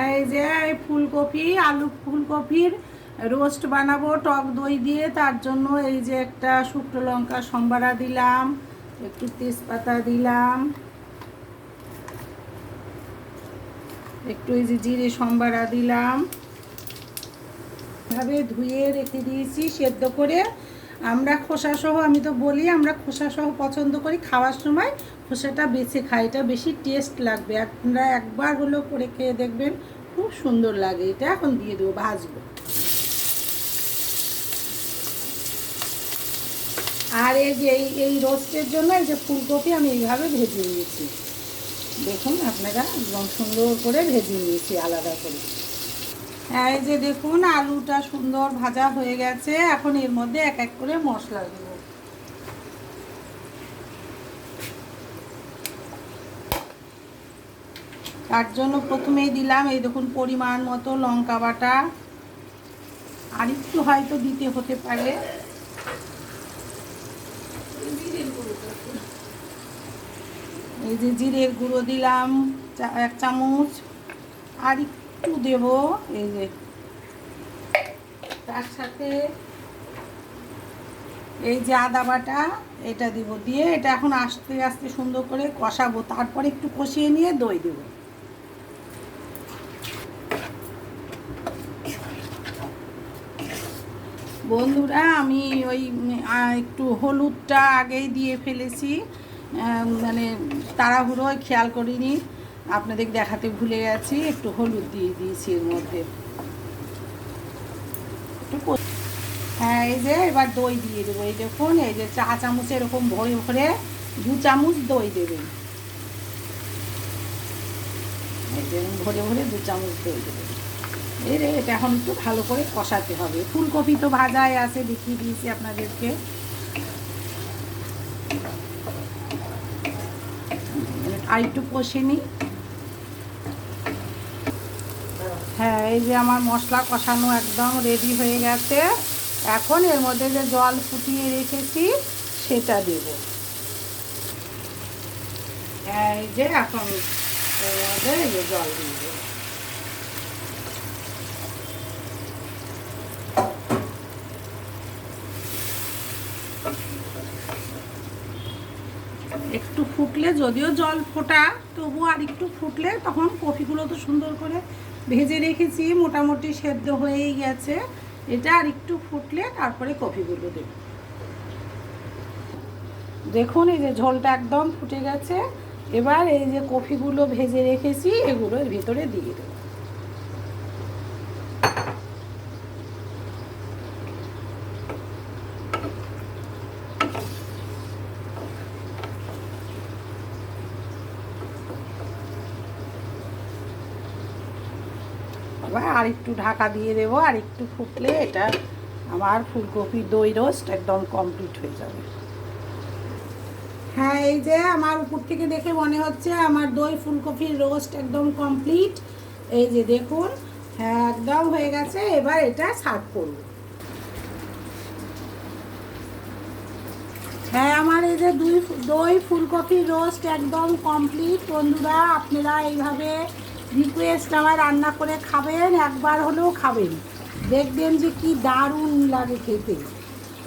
এই যে ফুলকপি, আলু ফুলকপির রোস্ট বানাবো, টক দই দিয়ে। তার জন্য এই যে একটা শুকনো লঙ্কা সম্বারা দিলাম, একটু তেজপাতা দিলাম। একটু এই যে জিরে সম্বারা দিলাম। ভাবে ধুয়ে রেখে দিয়েছি, সেদ্ধ করে আমরা খোসা সহ আমি তো বলি, আমরা খোসা সহ পছন্দ করি। খাওয়ার সময় খোসাটা বেছে খাই, এটা বেশি টেস্ট লাগবে। আপনারা একবার হলেও করে খেয়ে দেখবেন, খুব সুন্দর লাগে। এটা এখন দিয়ে দেবো, ভাজবো। আর এই যে, এই এই রোস্টের জন্য এই যে ফুলকপি আমি এইভাবে ভেজে নিয়েছি। দেখুন, আপনারা একদম সুন্দর করে ভেজে নিয়েছি, আলাদা করে। এই যে দেখুন, আলুটা সুন্দর ভাজা হয়ে গেছে। এখন এর মধ্যে এক এক করে মশলা দেব। তার জন্য প্রথমেই দিলাম, এই দেখুন, পরিমাণ মতো লঙ্কা বাটা। আর একটু হয়তো দিতে হতে পারে। এই যে জিরের গুঁড়ো দিলাম এক চামচ। আর একটু দেব, এই যে। তার সাথে এই যে আদা বাটা, এটা দিব দিয়ে, এটা এখন আস্তে আস্তে সুন্দর করে কষাবো। তারপরে একটু কষিয়ে নিয়ে দই দেব। বন্ধুরা, আমি ওই একটু হলুদটা আগেই দিয়ে ফেলেছি। মানে তাড়াহুড়োয় খেয়াল করিনি। আপনাদের দেখাতে ভুলে গেছি, একটু হলুদ দিয়ে দিয়েছি এর মধ্যে। হ্যাঁ এই যে এবার দই দিয়ে দেবো। এই দেখুন, এই যে চা চামচ এরকম ভরে ভরে দু চামচ দই দেবেন। এই ভরে ভরে দু চামচ দই দেবেন। এই রে এটা এখন একটু ভালো করে কষাতে হবে। ফুলকপি তো ভাজাই আছে, দেখিয়ে দিয়েছি আপনাদেরকে। আর একটু কষে নিই। হ্যাঁ এই যে আমার মশলা কষানো একদম রেডি হয়ে গেছে। এখন এর মধ্যে যে জল ফুটিয়ে রেখেছি, সেটা দেব। হ্যাঁ এই যে এখন এর মধ্যে জল দিয়ে দেবো। একটু ফুটলে, যদিও জল ফোটা তবু আর একটু ফুটলে তখন কফিগুলো তো সুন্দর করে ভেজে রেখেছি, মোটামুটি সেদ্ধ হয়েই গেছে। এটা আর একটু ফুটলে তারপরে কফিগুলো দেব। দেখুন, এই যে ঝোলটা একদম ফুটে গেছে। এবার এই যে কফিগুলো ভেজে রেখেছি এগুলো এর ভিতরে দিয়ে দেবো। এবার আর একটু ঢাকা দিয়ে দেবো, আর একটু ফুটলে এটা আমার ফুলকপি দই রোস্ট একদম কমপ্লিট হয়ে যাবে। হ্যাঁ এই যে আমার উপর থেকে দেখে মনে হচ্ছে আমার দই ফুলকপির রোস্ট একদম কমপ্লিট এই যে দেখুন হ্যাঁ একদম হয়ে গেছে, এবার এটা সার্ভ করব। হ্যাঁ আমার এই যে দুই দই ফুলকপির রোস্ট একদম কমপ্লিট বন্ধুরা, আপনারা এইভাবে রিকোয়েস্ট আমার রান্না করে খাবেন, একবার হলেও খাবেন। দেখবেন যে কি দারুণ লাগে খেতে।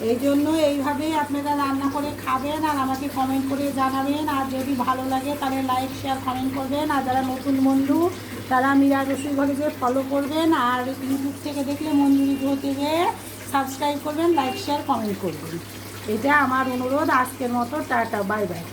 এই জন্য এইভাবেই আপনারা রান্না করে খাবেন আর আমাকে কমেন্ট করে জানাবেন। আর যদি ভালো লাগে তাহলে লাইক শেয়ার কমেন্ট করবেন। আর যারা নতুন বন্ধু, তারা মীরা রসুই ঘরে যে ফলো করবেন। আর ইউটিউব থেকে দেখলে মঞ্জুরি থেকে সাবস্ক্রাইব করবেন লাইক শেয়ার কমেন্ট করবেন। এটা আমার অনুরোধ। আজকের মতো টাটা বাই বাই